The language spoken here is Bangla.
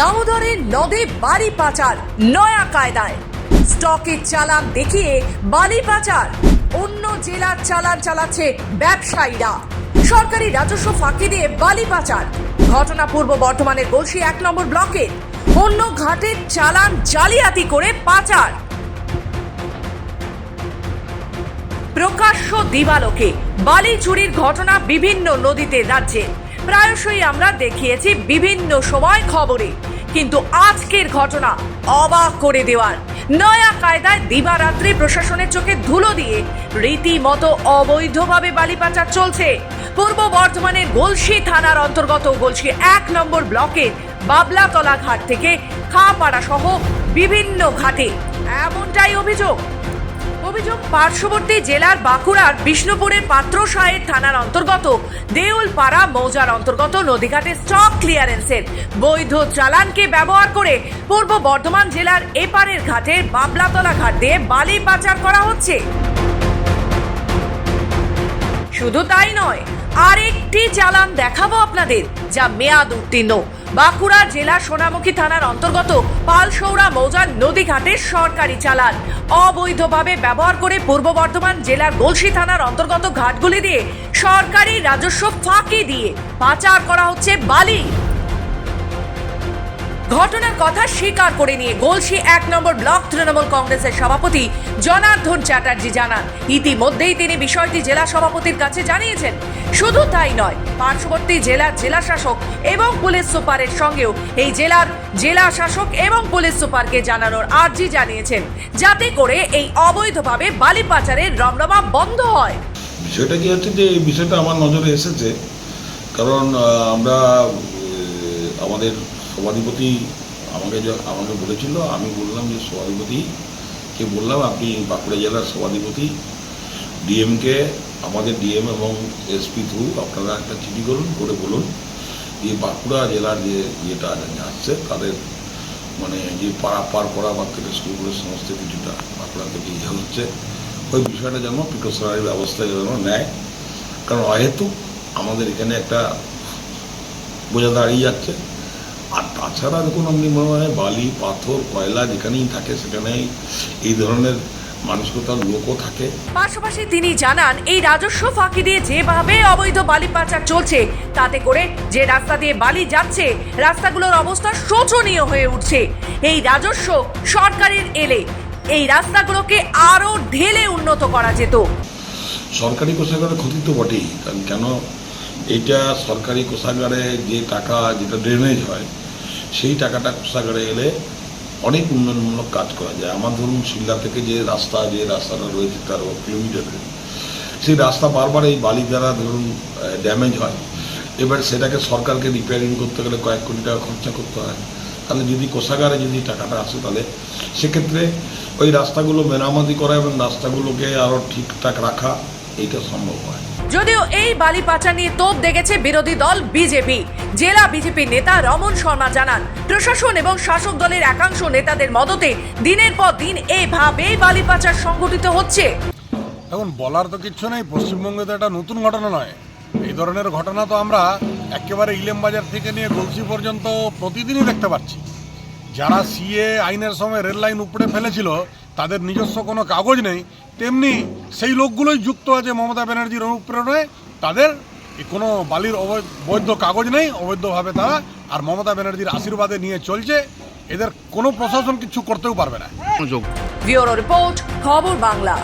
দামোদরের নদে বালি পাচার, নয়া কায়দায়। স্টকের চালান দেখিয়ে বালি পাচার। অন্য জেলার চালান চালাচ্ছে ব্যবসায়ীরা। সরকারি রাজস্ব ফাঁকি দিয়ে বালি পাচার। ঘটনা পূর্ব বর্ধমানের গলসি এক নম্বর ব্লকের অন্য ঘাটের চালান জালিয়াতি করে পাচার। প্রকাশ্য দিবালোকে বালি চুরির ঘটনা বিভিন্ন নদীতে রাজ্যে। প্রায়শই আমরা দেখিয়েছি বিভিন্ন সময় খবরে। কিন্তু আজকের ঘটনা অবাক করে দেওয়ার। নয়া কায়দায় দিবারাত্রি প্রশাসনের চোখে ধুলো দিয়ে রীতিমতো অবৈধভাবে বালি পাচার চলছে। পূর্ব বর্ধমানের গলসি থানার অন্তর্গত গলসি এক নম্বর ব্লকের বাবলাতলা ঘাট থেকে খাপাড়া সহ বিভিন্ন ঘাটে। এমনটাই অভিযোগ। অভিযোগ, পার্শ্ববর্তী জেলার বাঁকুড়ার বিষ্ণুপুরের পাত্র সাহেব থানার অন্তর্গত। দেউলপাড়া মৌজার অন্তর্গত নদীঘাটে স্টক ক্লিয়ারেন্সের বৈধ চালানকে ব্যবহার করে পূর্ব বর্ধমান জেলার এপারের ঘাটে বাবলাতলা ঘাট দিয়ে বালি পাচার করা হচ্ছে। শুধু তাই নয় আরেকটি চালান দেখাবো আপনাদের, যা মেয়াদ উত্তীর্ণ। বাঁকুড়া জেলা সোনামুখী থানার অন্তর্গত পালসৌরা মৌজার নদীঘাটের সরকারি চালান। অবৈধভাবে ব্যবহার করে পূর্ব বর্ধমান জেলার গলসি থানার অন্তর্গত ঘাটগুলি দিয়ে সরকারি রাজস্ব ফাঁকি দিয়ে পাচার করা হচ্ছে বালি। ঘটনার কথা স্বীকার করে নিয়ে গলসি এক নম্বর ব্লক তৃণমূল কংগ্রেসের সভাপতি জনার্দন চ্যাটার্জি জানান। ইতিমধ্যেই তিনি বিষয়টি জেলা সভাপতির কাছে জানিয়েছেন। শুধু তাই নয়, পার্শ্ববর্তী জেলার জেলা শাসক এবং পুলিশ সুপারের সঙ্গেও এই জেলার জেলা শাসক এবং পুলিশ সুপারকে জানানোর আর্জি জানিয়েছেন। যাতে করে এই অবৈধভাবে বালি পাচারের রমরমা বন্ধ হয়। বিষয়টা কি হচ্ছে যে, এই বিষয়টা আমার নজরে এসেছে। কারণ আমরা আমাদের সভাধিপতি আমাকে আমাকে বলেছিল, আমি বললাম যে সভাধিপতি, কে বললাম, আপনি বাঁকুড়া জেলার সভাধিপতি, ডিএমকে, আমাদের ডিএম এবং এসপি থ্রু আপনারা একটা চিঠি করুন, করে বলুন যে বাঁকুড়া জেলার যে ইয়েটা আসছে, তাদের মানে যে পাড়া পার করা বা শুরু করে সমস্ত কিছুটা বাঁকুড়া থেকে ইয়ে হচ্ছে। ওই বিষয়টা যেন প্রিকশনারি ব্যবস্থা যেন নেয়। কারণ অহেতুক আমাদের এখানে একটা বোঝা দাঁড়িয়ে যাচ্ছে। তাছাড়া দেখুন আপনি মনে হয় বালি পাথর কয়লা যেখানেই থাকে সেখানেই এই ধরনের মানসিকতার লোকও থাকে। পাশাপাশি তিনি জানান এই রাজস্ব ফাঁকি দিয়ে যেভাবে অবৈধ বালি পাচার চলছে তাতে করে যে রাস্তা দিয়ে বালি যাচ্ছে রাস্তাগুলোর অবস্থা শোচনীয় হয়ে উঠছে। এই রাজস্ব সরকারের এলে এই রাস্তাগুলোকে আরও ঢেলে উন্নত করা যেত। সরকারি কোষাগারে ক্ষতি তো বটেই কারণ কেন? এইটা সরকারি কোষাগারে যে টাকা যেটা ড্রেনেজ হয় সেই টাকাটা কোষাগারে এলে অনেক উন্নয়নমূলক কাজ করা যায়। আমার ধরুন শিলদা থেকে যে রাস্তা, যে রাস্তাটা রয়েছে তেরো কিলোমিটারের সেই রাস্তা বারবার এই বালি দ্বারা ধরুন ড্যামেজ হয়। এবার সেটাকে সরকারকে রিপেয়ারিং করতে গেলে কয়েক কোটি টাকা খরচা করতে হয়। তাহলে যদি কোষাগারে যদি টাকাটা আসে তাহলে সেক্ষেত্রে ওই রাস্তাগুলো মেরামতি করা এবং রাস্তাগুলোকে আরও ঠিকঠাক রাখা, এইটা সম্ভব হয়। যদিও এই বালি পাচার নিয়ে তোপ দেখেছে বিরোধী দল বিজেপি। জেলা বিজেপি নেতা রমন শর্মা জানান, প্রশাসন এবং শাসক দলের একাংশ নেতাদের মদতে দিনের পর দিন এভাবেই বালি পাচার সংঘটিত হচ্ছে। এখন বলার তো কিচ্ছু নেই, পশ্চিমবঙ্গে তো এটা নতুন ঘটনা নয়। এই ধরনের ঘটনা তো আমরা একেবারে ইলেম বাজার থেকে নিয়ে গলসি পর্যন্ত প্রতিদিনই দেখতে পাচ্ছি। যারা সিএ আইনের সময় রেল লাইন উপড়ে ফেলেছিল তাদের নিজস্ব কোনো কাগজ নেই, তেমনি সেই লোকগুলোই যুক্ত আছে মমতা ব্যানার্জির অনুপ্রেরণায়। তাদের কোনো বালির অবৈ- বৈধ কাগজ নেই, অবৈধভাবে তারা আর মমতা ব্যানার্জির আশীর্বাদে নিয়ে চলছে। এদের কোনো প্রশাসন কিছু করতেও পারবে না। বাংলা।